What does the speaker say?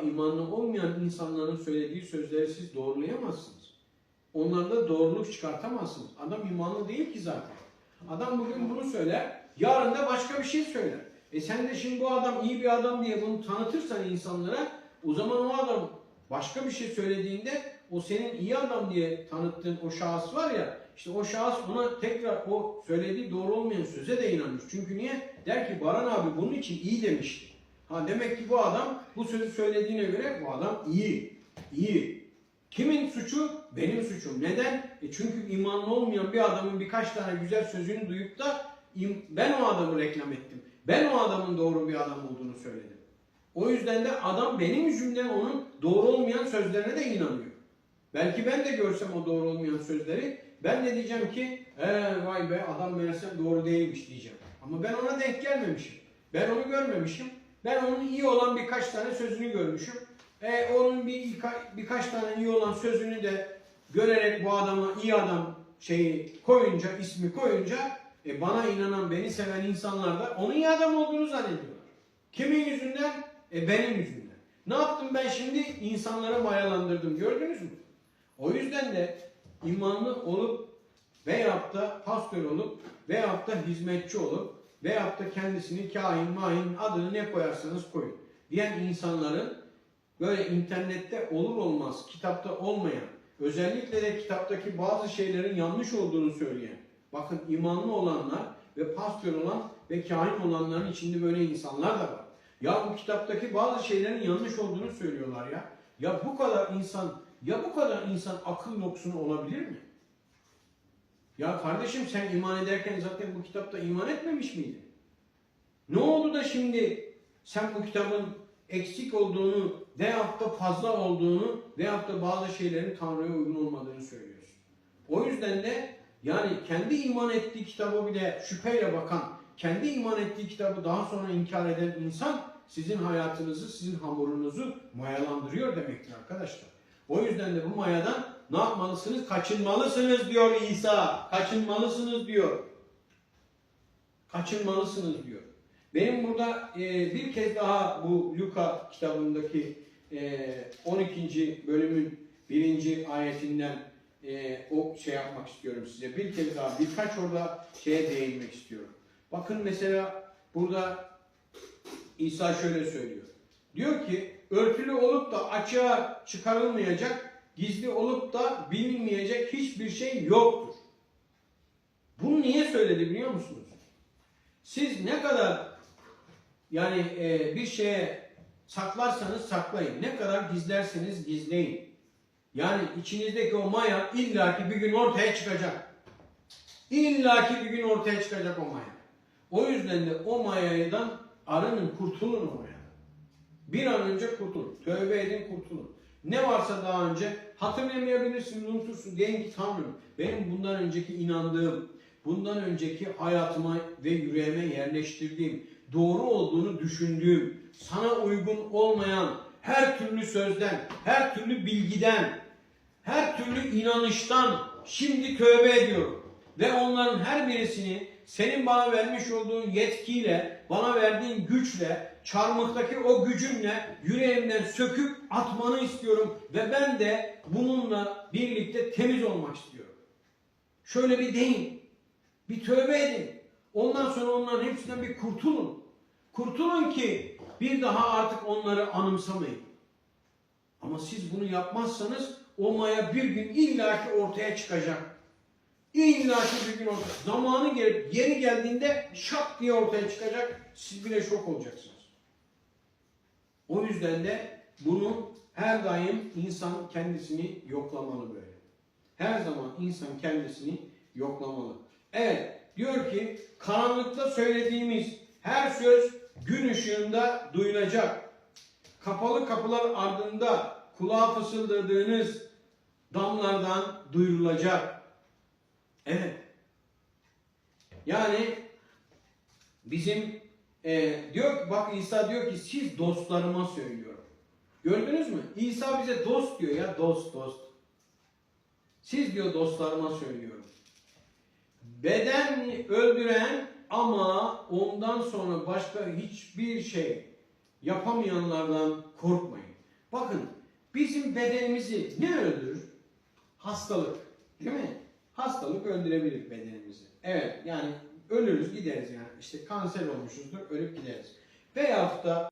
imanlı olmayan insanların söylediği sözleri siz doğrulayamazsınız. Onlarda doğruluk çıkartamazsınız. Adam imanlı değil ki zaten. Adam bugün bunu söyler, yarın da başka bir şey söyler. E sen de şimdi bu adam iyi bir adam diye bunu tanıtırsan insanlara, o zaman o adam başka bir şey söylediğinde o senin iyi adam diye tanıttığın o şahıs var ya, işte o şahıs ona tekrar o söylediği doğru olmayan söze de inanmış. Çünkü niye? Der ki Baran abi bunun için iyi demişti. Ha demek ki bu adam bu sözü söylediğine göre bu adam iyi. iyi. Kimin suçu? Benim suçum. Neden? E çünkü imanlı olmayan bir adamın birkaç tane güzel sözünü duyup da ben o adamı reklam ettim. Ben o adamın doğru bir adam olduğunu söyledim. O yüzden de adam benim yüzümden onun doğru olmayan sözlerine de inanıyor. Belki ben de görsem o doğru olmayan sözleri ben de diyeceğim ki ee, vay be adam meğersem doğru değilmiş diyeceğim. Ama ben ona denk gelmemişim. Ben onu görmemişim. Ben onun iyi olan birkaç tane sözünü görmüşüm. E, onun bir birkaç tane iyi olan sözünü de görerek bu adama iyi adam şeyi koyunca, ismi koyunca e, bana inanan, beni seven insanlar da onun iyi adam olduğunu zannediyorlar. Kimin yüzünden? E, benim yüzümden. Ne yaptım ben şimdi? İnsanları mayalandırdım. Gördünüz mü? O yüzden de imanlı olup veyahut da pastör olup veyahut da hizmetçi olup veyahut da kendisini kahin, mahin adını ne koyarsanız koyun diyen insanların böyle internette olur olmaz kitapta olmayan özellikle de kitaptaki bazı şeylerin yanlış olduğunu söyleyen bakın imanlı olanlar ve pastör olan ve kahin olanların içinde böyle insanlar da var. Ya bu kitaptaki bazı şeylerin yanlış olduğunu söylüyorlar ya. Ya bu kadar insan ya bu kadar insan akıl yoksunu olabilir mi? Ya kardeşim sen iman ederken zaten bu kitapta iman etmemiş miydin? Ne oldu da şimdi sen bu kitabın eksik olduğunu veyahut da fazla olduğunu veyahut da bazı şeylerin Tanrı'ya uygun olmadığını söylüyorsun. O yüzden de yani kendi iman ettiği kitaba bile şüpheyle bakan, kendi iman ettiği kitabı daha sonra inkar eden insan sizin hayatınızı, sizin hamurunuzu mayalandırıyor demektir arkadaşlar. O yüzden de bu mayadan ne yapmalısınız? Kaçınmalısınız diyor İsa. Kaçınmalısınız diyor. Kaçınmalısınız diyor. Benim burada e, bir kez daha bu Luka kitabındaki e, 12. bölümün birinci ayetinden e, o şey yapmak istiyorum size. Bir kez daha birkaç orada şeye değinmek istiyorum. Bakın mesela burada İsa şöyle söylüyor. Diyor ki örtülü olup da açığa çıkarılmayacak, gizli olup da bilinmeyecek hiçbir şey yoktur. Bunu niye söyledi biliyor musunuz? Siz ne kadar yani e, bir şeye saklarsanız saklayın. Ne kadar gizlerseniz gizleyin. Yani içinizdeki o maya illaki bir gün ortaya çıkacak. İllaki bir gün ortaya çıkacak o maya. O yüzden de o mayadan arının, kurtulun o mayadan. Bir an önce kurtulun. Tövbe edin, kurtulun. Ne varsa daha önce hatırlamayabilirsiniz, unutursunuz. Deyin ki Tanrım benim bundan önceki inandığım, bundan önceki hayatıma ve yüreğime yerleştirdiğim, doğru olduğunu düşündüğüm, sana uygun olmayan her türlü sözden, her türlü bilgiden, her türlü inanıştan şimdi tövbe ediyorum. Ve onların her birisini senin bana vermiş olduğun yetkiyle, bana verdiğin güçle, çarmıhtaki o gücünle yüreğimden söküp atmanı istiyorum. Ve ben de bununla birlikte temiz olmak istiyorum. Şöyle bir deyin. Bir tövbe edin. Ondan sonra onların hepsinden bir kurtulun. Kurtulun ki bir daha artık onları anımsamayın. Ama siz bunu yapmazsanız o maya bir gün illaki ortaya çıkacak. İllaki bir gün ortaya. Zamanı gelip yeri geldiğinde şak diye ortaya çıkacak. Siz bile şok olacaksınız. O yüzden de bunu her daim insan kendisini yoklamalı böyle. Her zaman insan kendisini yoklamalı. Evet diyor ki karanlıkta söylediğimiz her söz gün ışığında duyulacak. Kapalı kapılar ardında kulağa fısıldadığınız damlardan duyurulacak. Evet. Yani bizim e, diyor ki bak İsa diyor ki siz dostlarıma söylüyorum. Gördünüz mü? İsa bize dost diyor ya dost dost. Siz diyor dostlarıma söylüyorum. Beden öldüren ama ondan sonra başka hiçbir şey yapamayanlardan korkmayın. Bizim bedenimizi ne öldürür? Hastalık. Değil mi? Hastalık öldürebilir bedenimizi. Evet yani ölürüz gideriz yani. İşte kanser olmuşuzdur ölüp gideriz. Veyahut da